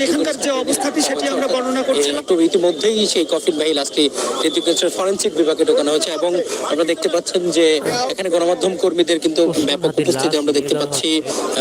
এখানে এখানকার যে অবস্থাটি সেটি আমরা বর্ণনা করছিলাম। ইতিমধ্যেই সেই কফিন ফরেন্সিক বিভাগে ঢোকানো হয়েছে এবং আপনারা দেখতে পাচ্ছেন যে এখানে গণমাধ্যম কর্মীদের কিন্তু ব্যাপক উপস্থিতি আমরা দেখতে পাচ্ছি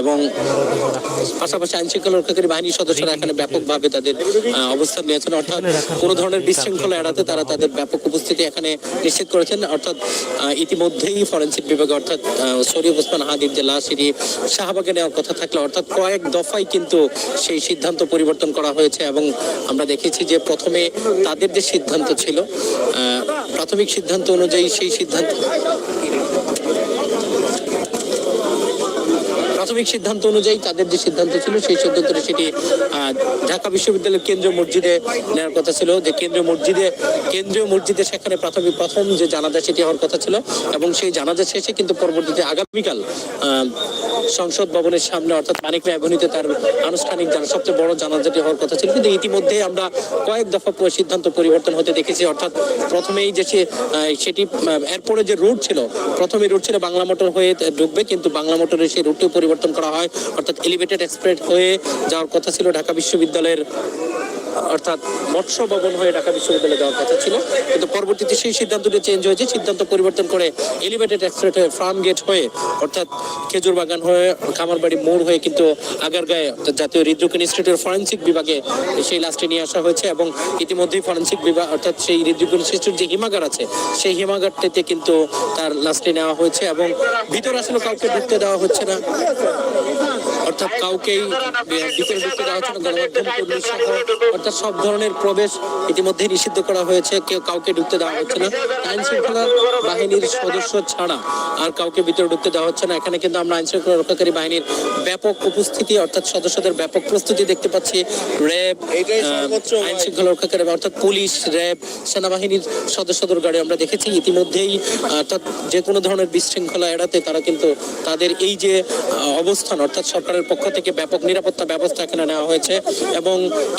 এবং পাশাপাশি আইন শৃঙ্খলা রক্ষাকারী বাহিনীর সদস্যরা এখানে ব্যাপকভাবে তাদের অবস্থান নিয়েছেন। অর্থাৎ কোনো ধরনের বিশৃঙ্খলা এড়াতে তারা তাদের ব্যাপক উপস্থিতি এখানে নিশ্চিত করেছেন। অর্থাৎ ইতিমধ্যেই ফরেন্সিক বিভাগে, অর্থাৎ শরীফ ওসমান হাদির যে লাশ শাহবাগে নেওয়ার কথা থাকলে, অর্থাৎ কয়েক দফায় কিন্তু সেই সিদ্ধান্ত পরিবর্তন করা হয়েছে এবং আমরা দেখেছি যে প্রথমে তাদের যে সিদ্ধান্ত ছিল প্রাথমিক সিদ্ধান্ত অনুযায়ী সেই সিদ্ধান্ত প্রাথমিক সিদ্ধান্ত অনুযায়ী তাদের যে সিদ্ধান্ত ছিল, সেই সিদ্ধান্তটা সেটি ঢাকা বিশ্ববিদ্যালয়ের কেন্দ্রীয় মসজিদে নেওয়ার কথা ছিল, যে কেন্দ্রীয় মসজিদে কেন্দ্রীয় মসজিদে সেখানে প্রাথমিক প্রথম যে জানাজা সেটি হওয়ার কথা ছিল এবং সেই জানাজা শেষে কিন্তু পরবর্তীতে আগামীকাল সংসদ ভবনের সামনে, অর্থাৎ মানিক অ্যাভিনিউতে তার আনুষ্ঠানিক জানা, সবচেয়ে বড় জানাজাটি হওয়ার কথা ছিল। কিন্তু ইতিমধ্যে আমরা কয়েক দফা সিদ্ধান্ত পরিবর্তন হতে দেখেছি, অর্থাৎ প্রথমেই যে সেটি এরপরে যে রুট ছিল, প্রথমে রুট ছিল বাংলা মোটর হয়ে ঢুকবে, কিন্তু বাংলা মোটরের সেই রুটটিও পরিবর্তন করা হয়। অর্থাৎ এলিভেটেড এক্সপ্রেস হয়ে যাওয়ার কথা ছিল ঢাকা বিশ্ববিদ্যালয়ের অর্থাৎ মৎস্য ভবন হয়ে ঢাকা বিশ্ববিদ্যালয়ে যাওয়ার কথা ছিল। কিন্তু পরবর্তীতে সেই সিদ্ধান্তটি চেঞ্জ হয়েছে। সিদ্ধান্ত পরিবর্তন করে এলিভেটেড এক্সপ্রেস হয়ে ফার্ম গেট হয়ে, অর্থাৎ খেজুর বাগান হয়ে, খামারবাড়ি মোড় হয়ে কিন্তু আগারগাঁয়ে জাতীয় হৃদরোগ ইনস্টিটিউট ফরেন্সিক বিভাগে সেই লাস্টে নিয়ে আসা হয়েছে এবং ইতিমধ্যেই ফরেন্সিক বিভাগ অর্থাৎ সেই হৃদরোগ ইনস্টিটিউট যে হিমাগার আছে, সেই হিমাগারটিতে কিন্তু তার লাস্টে নেওয়া হয়েছে এবং ভিতরে আসলে কাউকে ঢুকতে দেওয়া হচ্ছে না। অর্থাৎ কাউকেই ভিতরে ঢুকতে দেওয়া হচ্ছে না। গণমাধ্যম কর্মী সহ, অর্থাৎ সব ধরনের প্রবেশ ইতিমধ্যে নিষিদ্ধ করা হয়েছে। কেউ কাউকে ঢুকতে দেওয়া হচ্ছে না। আইন শৃঙ্খলা বাহিনীর সদস্য ছাড়া আর কাউকে ভিতরে ঢুকতে দেওয়া হচ্ছে না। এখানে কিন্তু আমরা আইন শৃঙ্খলা রক্ষাকারী বাহিনীর ব্যাপক উপস্থিতি অর্থাৎ সদস্যদের ব্যাপক প্রস্তুতি দেখতে পাচ্ছি। র্যাব আইন। শৃঙ্খলা রক্ষাকারী অর্থাৎ পুলিশ র্যাব সেনাবাহিনীর সদস্যদের গাড়ি আমরা দেখেছি। ইতিমধ্যেই অর্থাৎ যে কোনো ধরনের বিশৃঙ্খলা এড়াতে তারা কিন্তু তাদের এই যে অবস্থান অর্থাৎ সরকারের পক্ষ থেকে ব্যাপক নিরাপত্তা ব্যবস্থা এখানে নেওয়া হয়েছে। এবং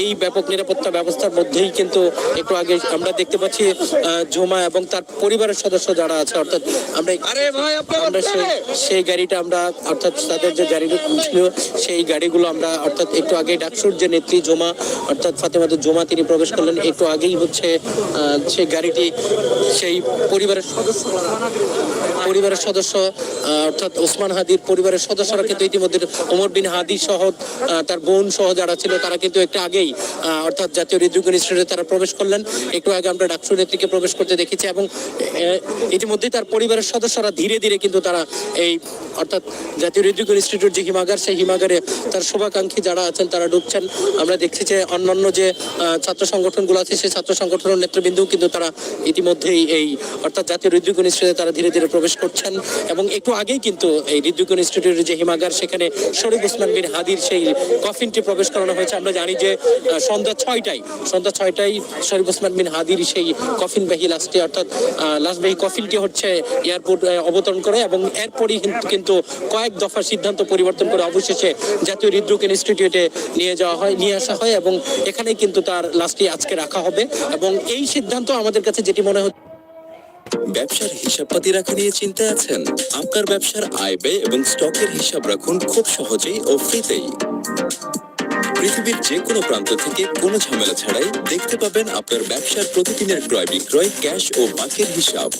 এই ব্যাপক নিরাপত্তা ব্যবস্থার মধ্যেই কিন্তু একটু আগে আমরা দেখতে পাচ্ছি জমা এবং তার পরিবারের সদস্য যারা আছে অর্থাৎ আমরা আরে আমরা সেই সেই গাড়িটা আমরা অর্থাৎ তাদের যে গাড়িগুলো ছিল সেই গাড়িগুলো আমরা অর্থাৎ একটু আগে ডাকসুর যে নেত্রী জমা অর্থাৎ ফাতেমাতুর জমা তিনি প্রবেশ করলেন। একটু আগেই হচ্ছে সেই গাড়িটি সেই পরিবারের সদস্য পরিবারের সদস্য অর্থাৎ ওসমান হাদির পরিবারের সদস্যরা কিন্তু ইতিমধ্যে ওমর বিন হাদি সহ তার বোন সহ যারা ছিল তারা কিন্তু একটু আগেই অর্থাৎ জাতীয় হৃদরোগ ইনস্টিটিউটে তারা প্রবেশ করলেন। একটু আগে আমরা ডাকসুর নেত্রীকে প্রবেশ করতে দেখেছি এবং আহ, ইতিমধ্যেই তার পরিবারের সদস্যরা ধীরে ধীরে কিন্তু তারা এই অর্থাৎ জাতীয় হৃদরোগ ইনস্টিটিউট যে হিমাগার সেই হিমাগারে তার শুভাকাঙ্ক্ষী যারা আছেন তারা ঢুকছেন। আমরা দেখছি যে অন্যান্য যে ছাত্র সংগঠনগুলো আছে সেই ছাত্র সংগঠনের নেতৃবৃন্দও কিন্তু তারা ইতিমধ্যেই এই অর্থাৎ জাতীয় হৃদরোগ ইনস্টিটিউটে তারা ধীরে ধীরে প্রবেশ করছেন এবং একটু আগেই কিন্তু এই হৃদরোগ ইনস্টিটিউটের যে হিমাগার, সেখানে শরীফ উসমান বিন হাদির সেই কফিনটি প্রবেশ করানো হয়েছে। আমরা জানি যে সন্ধ্যা ছয়টায় সন্ধ্যা ছয়টায় শরীফ ওসমান বিন হাদির সেই কফিনবাহী লাশটি, অর্থাৎ লাশবাহী কফিনটি হচ্ছে এয়ারপোর্ট অবতরণ করে এবং এরপরই কিন্তু- কয়েক দফা সিদ্ধান্ত পরিবর্তন করে অবশেষে জাতীয় হৃদরোগ ইনস্টিটিউটে নিয়ে যাওয়া হয়, নিয়ে আসা হয় এবং এখানেই কিন্তু তার লাশটি আজকে রাখা হবে। এবং এই সিদ্ধান্ত আমাদের কাছে যেটি মনে হচ্ছে ব্যবসার হিসাবপাতি রাখা নিয়ে চিন্তা আছেন? আপনার ব্যবসার আয় ব্যয় এবং স্টকের হিসাব রাখুন খুব সহজেই ও ফ্রিতেই। পৃথিবীর যে কোনো প্রান্ত থেকে কোনো ঝামেলা ছাড়াই দেখতে পাবেন আপনার ব্যবসার প্রতিদিনের ক্রয় বিক্রয় ক্যাশ ও বাকির হিসাব।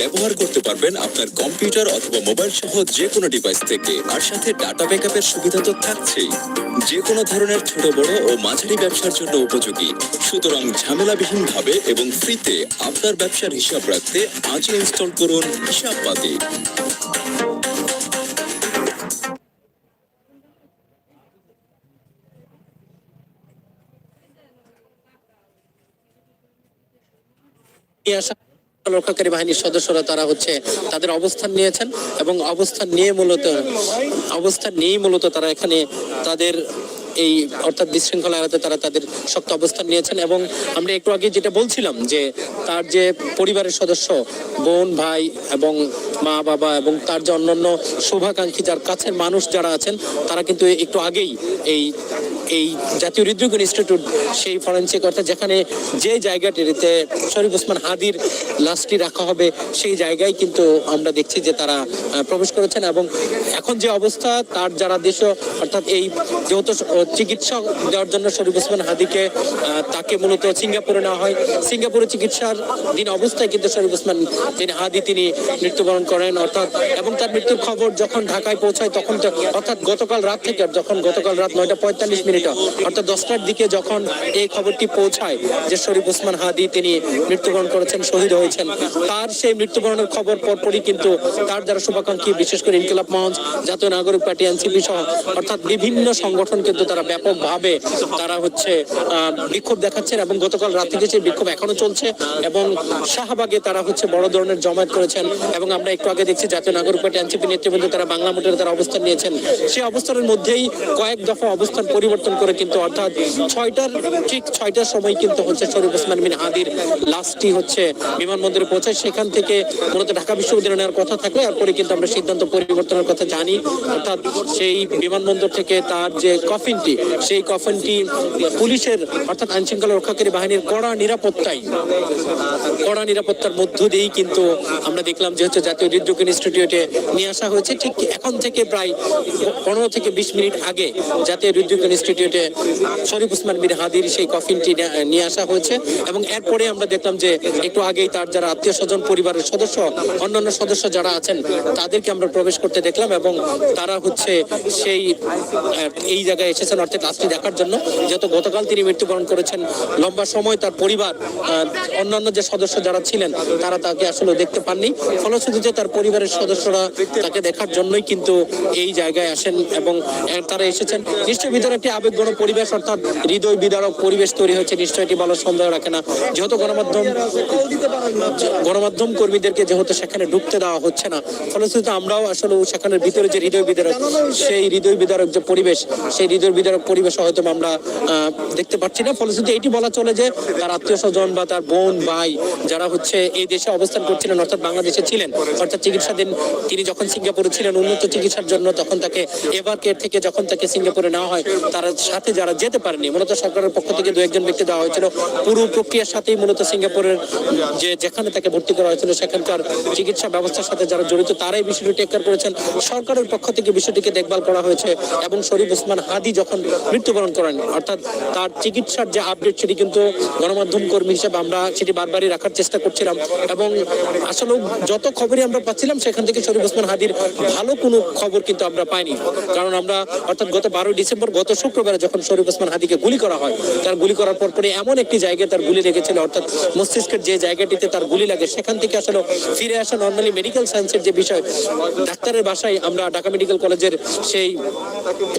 ব্যবহার করতে পারবেন আপনার কম্পিউটার অথবা মোবাইল সহ যে কোনো ডিভাইস থেকে। আর সাথে ডাটা ব্যাকআপের সুবিধা তো থাকছেই। যে কোনো ধরনের ছোট, বড় ও মাঝারি ব্যবসার জন্য উপযোগী। সুতরাং ঝামেলাবিহীন ভাবে এবং ফ্রিতে আপনার ব্যবসার হিসাব রাখতে আজই ইনস্টল করুন হিসাবপাতি নিয়ে আসা রক্ষাকারী বাহিনীর সদস্যরা তারা হচ্ছে তাদের অবস্থান নিয়েছেন এবং অবস্থান নিয়ে মূলত, অবস্থান নিয়েই মূলত তারা এখানে তাদের এই অর্থাৎ বিশৃঙ্খলা এড়াতে তারা তাদের শক্ত অবস্থান নিয়েছেন এবং আমরা একটু আগে যেটা বলছিলাম যে তার যে পরিবারের সদস্য, বোন, ভাই এবং মা, বাবা এবং তার যে অন্যান্য শুভাকাঙ্ক্ষী, যার কাছের মানুষ যারা আছেন, তারা কিন্তু একটু আগেই এই এই জাতীয় হৃদরোগ ইনস্টিটিউট সেই ফরেন্সিক অর্থাৎ যেখানে যে জায়গাটিতে শরীফ ওসমান হাদির লাশটি রাখা হবে, সেই জায়গায় কিন্তু আমরা দেখছি যে তারা প্রবেশ করেছেন এবং এখন যে অবস্থা, তার যারা দেশ, অর্থাৎ এই যেহেতু চিকিৎসা দেওয়ার জন্য শরীফ ওসমান হাদিকে তাকে মূলত সিঙ্গাপুরে নেওয়া হয়। সিঙ্গাপুরে চিকিৎসার দিন অবস্থায় কিন্তু শরীফ ওসমান যিনি হাদি, তিনি মৃত্যুবরণ করেন, অর্থাৎ, এবং তার মৃত্যুর খবর যখন ঢাকায় পৌঁছায় তখন অর্থাৎ গতকাল রাত থেকে, যখন গতকাল রাত নয়টা পঁয়তাল্লিশ মিনিটে অর্থাৎ দশটার দিকে যখন এই খবরটি পৌঁছায় যে শরীফ ওসমান হাদি তিনি মৃত্যুবরণ করেছেন, শহীদ হয়েছেন, তার সেই মৃত্যুবরণের খবর পরপরই কিন্তু তার যারা শুভাকাঙ্ক্ষী বিশেষ করে ইনকিলাব মঞ্চ, জাতীয় নাগরিক পার্টি, এনসিপি সহ, অর্থাৎ বিভিন্ন সংগঠন কিন্তু তারা ব্যাপকভাবে তারা হচ্ছে বিক্ষোভ দেখাচ্ছেন এবং গতকাল রাত থেকে সেই বিক্ষোভ এখনও চলছে এবং শাহবাগে তারা হচ্ছে বড় ধরনের জমায়েত করেছেন এবং আমরা একটু আগে দেখছি জাতীয় নাগরিক পার্টি, এনসিপি নেতৃবৃন্দ তারা বাংলা মোটরে তারা অবস্থান নিয়েছেন। সেই অবস্থানের মধ্যেই কয়েক দফা অবস্থান পরিবর্তন করে কিন্তু অর্থাৎ ছয়টার, ঠিক ছয়টার সময় কিন্তু হচ্ছে শরীফ ওসমান বিন হাদির লাশটি হচ্ছে বিমানবন্দরে পৌঁছায়। সেখান থেকে মূলত ঢাকা বিশ্ববিদ্যালয় নেওয়ার কথা থাকলে, এরপরে কিন্তু আমরা সিদ্ধান্ত পরিবর্তনের কথা জানি। অর্থাৎ সেই বিমানবন্দর থেকে তার যে কফিনটি, সেই কফিনটি পুলিশের অর্থাৎ আইন শৃঙ্খলা রক্ষাকারী বাহিনীর কড়া নিরাপত্তায়, কড়া নিরাপত্তার মধ্য দিয়েই কিন্তু আমরা দেখলাম যে হচ্ছে জাতীয় হৃদরোগ ইনস্টিটিউটে নিয়ে আসা হয়েছে। ঠিক এখন থেকে প্রায় পনেরো থেকে বিশ মিনিট আগে জাতীয় হৃদরোগ ইনস্টিটিউটে শরীফ উসমান বিন হাদির সেই কফিনটি নিয়ে আসা হয়েছে। এবং এরপরে আমরা দেখলাম যে একটু আগেই তার যারা আত্মীয় স্বজন পরিবারের সদস্য, অন্যান্য সদস্য যারা আছেন, তাদেরকে আমরা প্রবেশ করতে দেখলাম এবং তারা হচ্ছে সেই এই জায়গায় এসেছেন, অর্থাৎ লাশটি দেখার জন্য। যেহেতু গতকাল তিনি মৃত্যুবরণ করেছেন, লম্বা সময় তার পরিবার অন্যান্য যে সদস্য যারা ছিলেন, তারা তাকে আসলে দেখতে পাননি। ফলশ্রুতিতে তার পরিবারের সদস্যরা তাকে দেখার জন্যই কিন্তু এই জায়গায় আসেন এবং তারা এসেছেন। নিশ্চয়ই ভিতরে একটি আবেগঘন পরিবেশ অর্থাৎ হৃদয় বিদারক পরিবেশ তৈরি হয়েছে, নিশ্চয়ই এটি বলার সন্দেহ রাখে না। যেহেতু গণমাধ্যম গণমাধ্যম কর্মীদেরকে যেহেতু সেখানে ঢুকতে দেওয়া হচ্ছে না, ফলশ্রুতিতে আমরাও আসলে সেখানের ভিতরে যে হৃদয় বিদারক, সেই হৃদয় বিদারক যে পরিবেশ, সেই হৃদয় বিদারক পরিবেশ হয়তো আমরা দেখতে পাচ্ছি না। ফলশ্রুতি এটি বলা চলে যে তার আত্মীয় স্বজন বা তার বোন, ভাই যারা হচ্ছে এই দেশে অবস্থান করছিলেন, অর্থাৎ বাংলাদেশে ছিলেন, অর্থাৎ চিকিৎসাধীন তিনি যখন সিঙ্গাপুরে ছিলেন, উন্নত চিকিৎসার জন্য তখন তাকে এভার কেয়ার থেকে যখন তাকে সিঙ্গাপুরে নেওয়া হয়, তার সাথে যারা যেতে পারেনি, মূলত সরকারের পক্ষ থেকে দু একজন ব্যক্তি দেওয়া হয়েছিল। পুরো প্রক্রিয়ার সাথেই মূলত সিঙ্গাপুরের যে যেখানে তাকে ভর্তি করা হয়েছিল, সেখানকার চিকিৎসা ব্যবস্থার সাথে যারা জড়িত, তারাই বিষয়টি টেক কেয়ার করেছেন। সরকারের পক্ষ থেকে বিষয়টিকে দেখভাল করা হয়েছে এবং শরীফ ওসমান হাদি যখন মৃত্যুবরণ করেন, অর্থাৎ তার চিকিৎসার যে আপডেট সেটি কিন্তু গণমাধ্যম কর্মী হিসেবে আমরা সেটি বারবারই রাখার চেষ্টা করছিলাম এবং আসলে যত খবরই আমরা পাচ্ছিলাম, সেখান থেকে শরীফ ওসমান হাদির ভালো কোনো খবর কিন্তু আমরা পাইনি। কারণ আমরা, অর্থাৎ গত বারোই ডিসেম্বর, গত শুক্রবারে যখন শরীফ ওসমান হাদিকে গুলি করা হয়, তার গুলি করার পর পরে এমন একটি জায়গায় তার গুলি লেগেছিল, অর্থাৎ মস্তিষ্কের যে জায়গাটিতে তার গুলি লাগে, সেখান থেকে আসলে ফিরে আসা নর্মালি মেডিকেল সায়েন্সের যে বিষয়, ডাক্তারের বাসায় আমরা ঢাকা মেডিকেল কলেজের সেই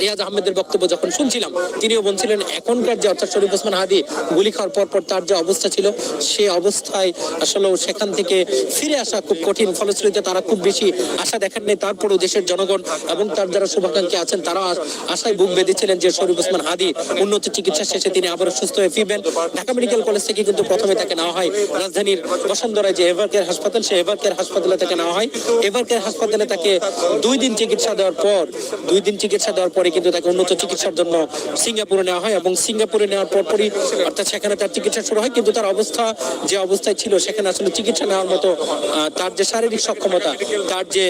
রিয়াজ আহমেদের বক্তব্য যখন শুনছিলাম, তিনিও বলছিলেন, এখনকার যে অর্থাৎ শরীফ ওসমান হাদি গুলি খাওয়ার পর পর তার যে অবস্থা ছিল, সে অবস্থায় আসলে সেখান থেকে ফিরে আসা খুব কঠিন, ফলশ্রুতিতে তারা খুব বেশি আশা দেখেন নাই তারপরেও দেশের জনগণ এবং তার যারা শুভাকাঙ্ক্ষী আছেন, তারা আশায় বুক বেঁধেছিলেন যে শরীফ ওসমান হাদি উন্নত চিকিৎসা শেষে তিনি আবারও সুস্থ হয়ে ফিরবেন। ঢাকা মেডিকেল কলেজ থেকে কিন্তু প্রথমে তাকে নেওয়া হয় রাজধানীর বসুন্ধরায় যে এভার হাসপাতাল, সেই এভার হাসপাতালে তাকে নেওয়া হয়। এভার হাসপাতালে তাকে দুই দিন চিকিৎসা দেওয়ার পর, দুই দিন চিকিৎসা দেওয়ার পরে কিন্তু তাকে উন্নত চিকিৎসার জন্য সিঙ্গাপুরে নেওয়া হয় এবং সিঙ্গাপুরে নেওয়ার পরপরই অর্থাৎ সেখানে তার চিকিৎসা শুরু হয়। কিন্তু তার অবস্থা যে অবস্থায় ছিল, সেখানে আসলে চিকিৎসা নেওয়ার মতো তার যে শারীরিক সক্ষমতা, তার যে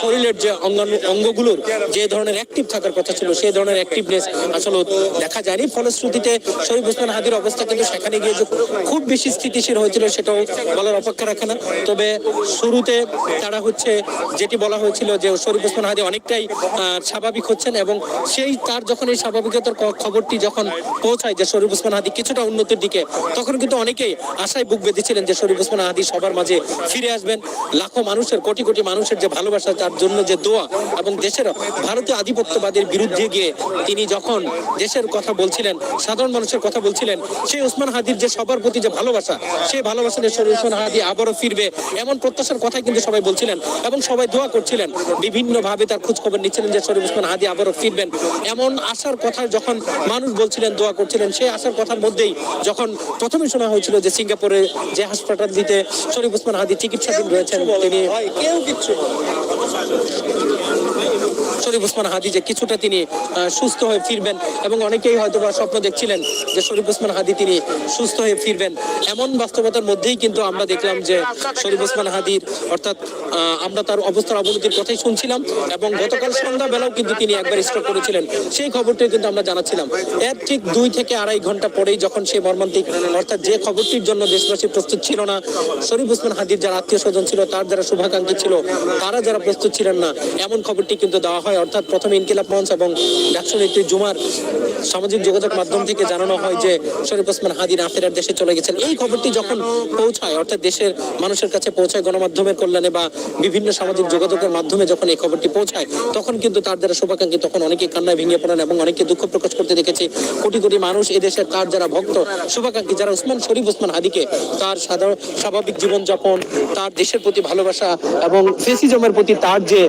শরীরের যে অঙ্গাণু অঙ্গগুলোর যে ধরনের অ্যাক্টিভ থাকার কথা ছিল, সেই ধরনের অ্যাক্টিভনেস আসলে দেখা যায়নি। ফলশ্রুতিতে শরীফ ওসমান হাদির অবস্থা কিন্তু সেখানে গিয়ে যে খুব বেশি স্থিতিশীল হয়েছিল সেটাও বলার অপেক্ষা রাখে না। তবে শুরুতে তারা হচ্ছে যেটি বলা হয়েছিল যে শরীফ ওসমান হাদি অনেকটাই স্বাভাবিক হচ্ছেন এবং সেই তার যখন এই স্বাভাবিকতার খবরটি যখন পৌঁছায় যে শরীফ ওসমান হাদি কিছুটা উন্নতির দিকে, তখন কিন্তু অনেকেই আশায় বুক বেঁধেছিলেন যে শরীফ ওসমান হাদি সবার মাঝে ফিরে আসবেন। লাখো মানুষের, কোটি কোটি মানুষের যে ভালোবাসা, তার জন্য যে দোয়া এবং দেশের ভারতীয় আধিপত্যবাদের বিরুদ্ধে গিয়ে তিনি যখন দেশের কথা বলছিলেন, সাধারণ মানুষের কথা বলছিলেন, সেই ওসমান হাদির যে সবার প্রতি যে ভালোবাসা, সেই ভালোবাসা শরীফ ওসমান হাদি আবারও ফিরবে এমন প্রত্যাশার কথা কিন্তু সবাই বলছিলেন এবং সবাই দোয়া করছিলেন। বিভিন্ন ভাবে তার খোঁজ খবর নিচ্ছিলেন যে শরীফ ওসমান হাদি আবারও ফিরবেন। এমন আশার কথা যখন মানুষ বলছিলেন, দোয়া করছিলেন, সেই আশার কথার মধ্যেই যখন প্রথমে শোনা হয়েছিল যে সিঙ্গাপুরে যে হাসপাতাল দিতে শরীফ ওসমান হাদি চিকিৎসাধীন রয়েছেন, তিনি শরীফ ওসমান হাদি যে কিছুটা তিনি সুস্থ হয়ে ফিরবেন এবং অনেকেই হয়তো বা স্বপ্ন দেখছিলেন যে শরীফ ওসমান হাদি তিনি সুস্থ হয়ে ফিরবেন। এমন বাস্তবতার মধ্যেই কিন্তু আমরা দেখলাম যে শরীফ ওসমান হাদির, অর্থাৎ আমরা তার অবস্থার অবনতির কথাই শুনছিলাম এবং গতকাল সন্ধ্যাবেলাও কিন্তু তিনি একবার স্ট্রোক করেছিলেন। সেই খবরটি কিন্তু আমরা জানাচ্ছিলাম। এর ঠিক দুই থেকে আড়াই ঘণ্টা পরেই যখন সে মর্মান্তিক, অর্থাৎ যে খবরটির জন্য দেশবাসী প্রস্তুত ছিল না, শরীফ ওসমান হাদির যারা আত্মীয় স্বজন ছিল, তার যারা শুভাকাঙ্ক্ষী ছিল, তারা যারা প্রস্তুত ছিলেন না, এমন খবরটি কিন্তু দেওয়া হয়। অর্থাৎ প্রথমে ইনকিলাব মঞ্চ এবং ডাকসু নেত্রী জুমার সামাজিক যোগাযোগ মাধ্যম থেকে জানানো হয় যে শরীফ ওসমান হাদি না ফেরার দেশে চলে গেছেন। এই খবরটি যখন পৌঁছায়, অর্থাৎ দেশের মানুষের কাছে পৌঁছায় গণমাধ্যমের কল্যাণে বা বিভিন্ন সামাজিক যোগাযোগের মাধ্যমে যখন এই খবরটি পৌঁছায়, তখন কিন্তু তার দ্বারা শুভাকাঙ্ক্ষী তখন অনেকে কান্নায় ভেঙে পড়েন এবং অনেকে দুঃখ প্রকাশ করতে দেখেছি। কোটি কোটি মানুষ এদেশের তার যারা ভক্ত, শুভাকাঙ্ক্ষী যারা উসমান শরীফ ওসমান হাদিকে তার সাধারণ স্বাভাবিক জীবনযাপন, তার দেশের প্রতি ভালোবাসা এবং ফেসিজমের প্রতি তার যে